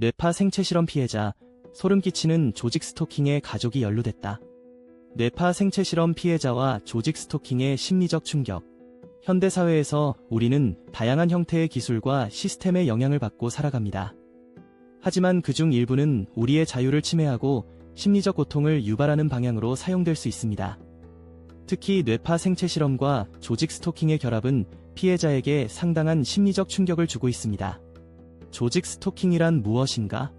뇌파 생체 실험 피해자, 소름 끼치는 조직 스토킹에 가족이 연루됐다. 뇌파 생체 실험 피해자와 조직 스토킹의 심리적 충격. 현대 사회에서 우리는 다양한 형태의 기술과 시스템의 영향을 받고 살아갑니다. 하지만 그중 일부는 우리의 자유를 침해하고 심리적 고통을 유발하는 방향으로 사용될 수 있습니다. 특히 뇌파 생체 실험과 조직 스토킹의 결합은 피해자에게 상당한 심리적 충격을 주고 있습니다. 조직 스토킹이란 무엇인가?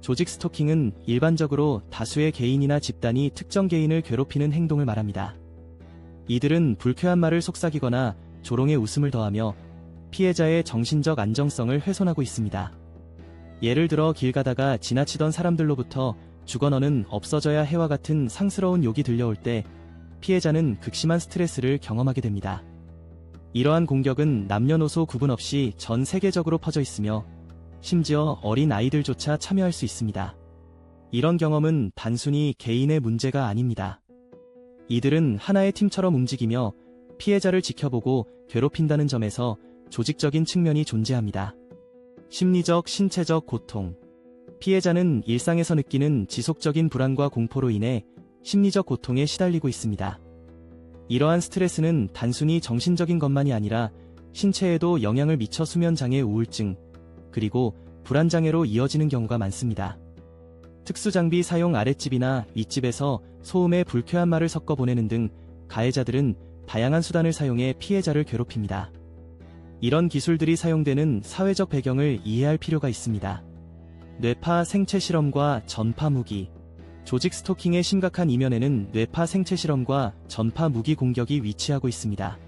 조직 스토킹은 일반적으로 다수의 개인이나 집단이 특정 개인을 괴롭히는 행동을 말합니다. 이들은 불쾌한 말을 속삭이거나 조롱의 웃음을 더하며 피해자의 정신적 안정성을 훼손하고 있습니다. 예를 들어 길 가다가 지나치던 사람들로부터 주거너는 없어져야 해와 같은 상스러운 욕이 들려올 때 피해자는 극심한 스트레스를 경험하게 됩니다. 이러한 공격은 남녀노소 구분 없이 전 세계적으로 퍼져 있으며 심지어 어린 아이들조차 참여할 수 있습니다. 이런 경험은 단순히 개인의 문제가 아닙니다. 이들은 하나의 팀처럼 움직이며 피해자를 지켜보고 괴롭힌다는 점에서 조직적인 측면이 존재합니다. 심리적, 신체적 고통. 피해자는 일상에서 느끼는 지속적인 불안과 공포로 인해 심리적 고통에 시달리고 있습니다. 이러한 스트레스는 단순히 정신적인 것만이 아니라 신체에도 영향을 미쳐 수면장애 우울증, 그리고 불안장애로 이어지는 경우가 많습니다. 특수장비 사용 아랫집이나 윗집에서 소음에 불쾌한 말을 섞어 보내는 등 가해자들은 다양한 수단을 사용해 피해자를 괴롭힙니다. 이런 기술들이 사용되는 사회적 배경을 이해할 필요가 있습니다. 뇌파 생체 실험과 전파 무기. 조직 스토킹의 심각한 이면에는 뇌파 생체 실험과 전파 무기 공격이 위치하고 있습니다.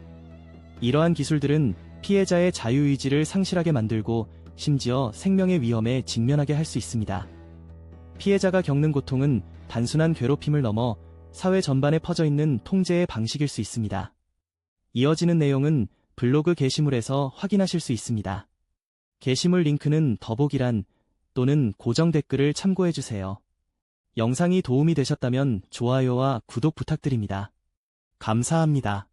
이러한 기술들은 피해자의 자유의지를 상실하게 만들고 심지어 생명의 위험에 직면하게 할 수 있습니다. 피해자가 겪는 고통은 단순한 괴롭힘을 넘어 사회 전반에 퍼져 있는 통제의 방식일 수 있습니다. 이어지는 내용은 블로그 게시물에서 확인하실 수 있습니다. 게시물 링크는 더보기란 또는 고정 댓글을 참고해주세요. 영상이 도움이 되셨다면 좋아요와 구독 부탁드립니다. 감사합니다.